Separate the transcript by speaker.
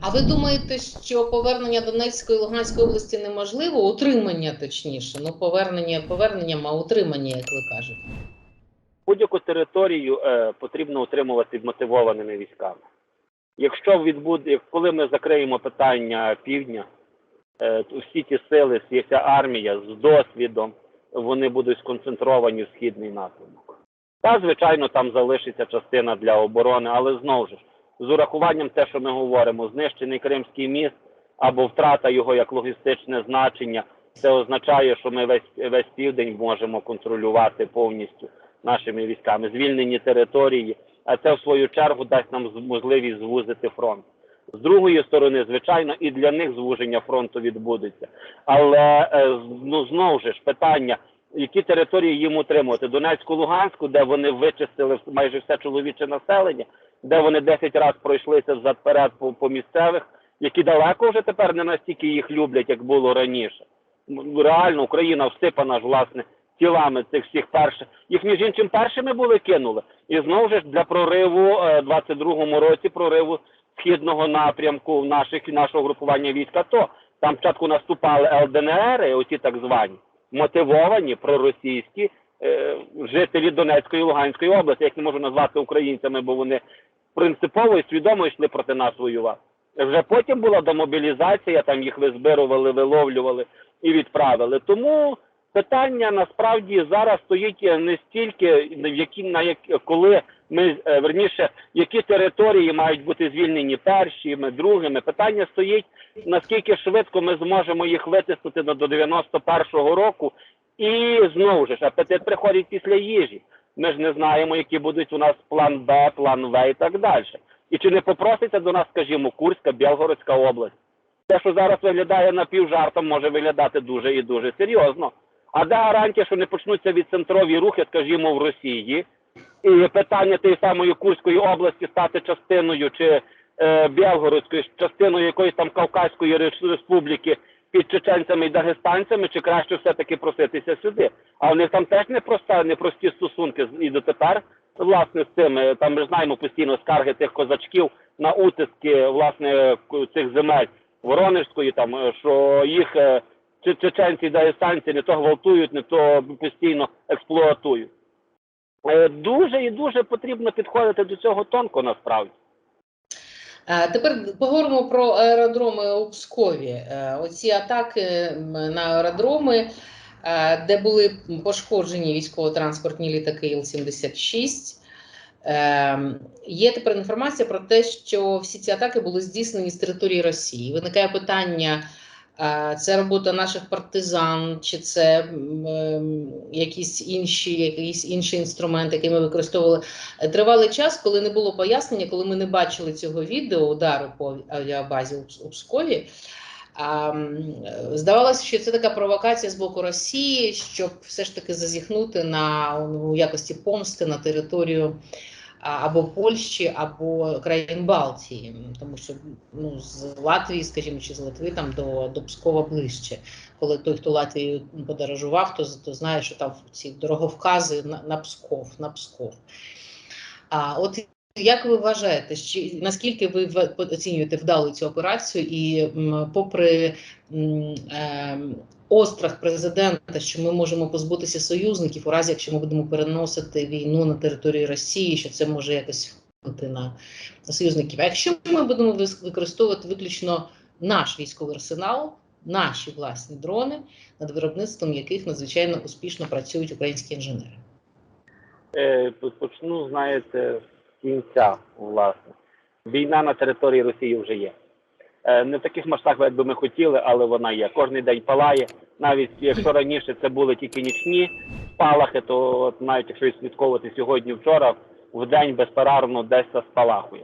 Speaker 1: А ви думаєте, що повернення Донецької і Луганської області неможливо? Утримання точніше. Ну, повернення поверненням, а утримання, як ви кажете.
Speaker 2: Будь-яку територію е, потрібно утримувати мотивованими військами. Якщо відбуде, коли ми закриємо питання півдня, е, всі ті сили, вся армія з досвідом, вони будуть сконцентровані в східний напрямок. Та, звичайно, там залишиться частина для оборони, але знову ж з урахуванням те, що ми говоримо, знищений Кримський міст або втрата його як логістичне значення, це означає, що ми весь весь південь можемо контролювати повністю нашими військами, звільнені території, а це в свою чергу дасть нам можливість звузити фронт. З другої сторони, звичайно, і для них звуження фронту відбудеться. Але е, ну знову ж питання, які території їм утримувати? Донецьку, Луганську, де вони вичистили майже все чоловіче населення, де вони 10 разів пройшлися взад перед по, по місцевих, які далеко вже тепер не настільки їх люблять, як було раніше. Реально Україна всипана ж власне тілами цих всіх перших. Їх між іншим першими були кинули. І знову ж для прориву е, 22-му році, прориву східного напрямку наших нашого групування військ АТО. Там спочатку наступали ЛДНР, оці так звані мотивовані проросійські е, жителі Донецької і Луганської області. Я їх не можу назвати українцями, бо вони принципово і свідомо йшли проти нас воювати. Вже потім була демобілізація, там їх визбирували, виловлювали і відправили. Тому питання насправді зараз стоїть не стільки в які на як коли ми е, верніше, які території мають бути звільнені першими, другими. Питання стоїть наскільки швидко ми зможемо їх витиснути до 91-го року, і знову ж апетит приходить після їжі. Ми ж не знаємо, які будуть у нас план Б, план В і так далі. І чи не попроситься до нас, скажімо, Курська, Білгородська область? Те, що зараз виглядає напівжартом, може виглядати дуже і дуже серйозно. А де гарантія, що не почнуться відцентрові рухи, скажімо, в Росії, і питання тієї самої Курської області стати частиною чи е, Білгородської, частиною якоїсь там Кавказької республіки під чеченцями і дагестанцями, чи краще все-таки проситися сюди. А в них там теж непроста, непрості стосунки і дотепер, власне, з цими. Там ми знаємо постійно скарги тих козачків на утиски власне цих земель Воронежської, там е, що їх е, чеченці і дагестанці не то гвалтують, не то постійно експлуатують. Е, Дуже і дуже потрібно підходити до цього тонко насправді.
Speaker 1: Е, Тепер поговоримо про аеродроми у Пскові. Е, Оці атаки на аеродроми, е, де були пошкоджені військово-транспортні літаки Іл-76. Е, Є тепер інформація про те, що всі ці атаки були здійснені з території Росії. Виникає питання. Е, Це робота наших партизан, чи це ем, якісь інші, якийсь інший інструмент, який ми використовували Тривалий час, коли не було пояснення, коли ми не бачили цього відео удару по авіабазі у Пскові. Здавалося, що це така провокація з боку Росії, щоб все ж таки зазіхнути на ну, у якості помсти на територію або Польщі, або країн Балтії, тому що ну, з Латвії, скажімо, чи з Литви там до, до Пскова ближче. Коли той, хто Латвію подорожував, то, то знає, що там ці дороговкази на, на Псков, на Псков. А от як ви вважаєте, чи наскільки ви оцінюєте вдалу цю операцію, і попри ем, острах президента, що ми можемо позбутися союзників у разі, якщо ми будемо переносити війну на територію Росії, що це може якось вплинути на, на союзників. А якщо ми будемо використовувати виключно наш військовий арсенал, наші власні дрони, над виробництвом яких надзвичайно успішно працюють українські інженери?
Speaker 2: Е, Почну, знаєте, з кінця, власне. Війна на території Росії вже є. Е, Не в таких масштабах, як би ми хотіли, але вона є. Кожний день палає. Навіть якщо раніше це були тільки нічні спалахи, то от навіть якщо відслідковувати слідковувати сьогодні, вчора, в день безперервно десь спалахує.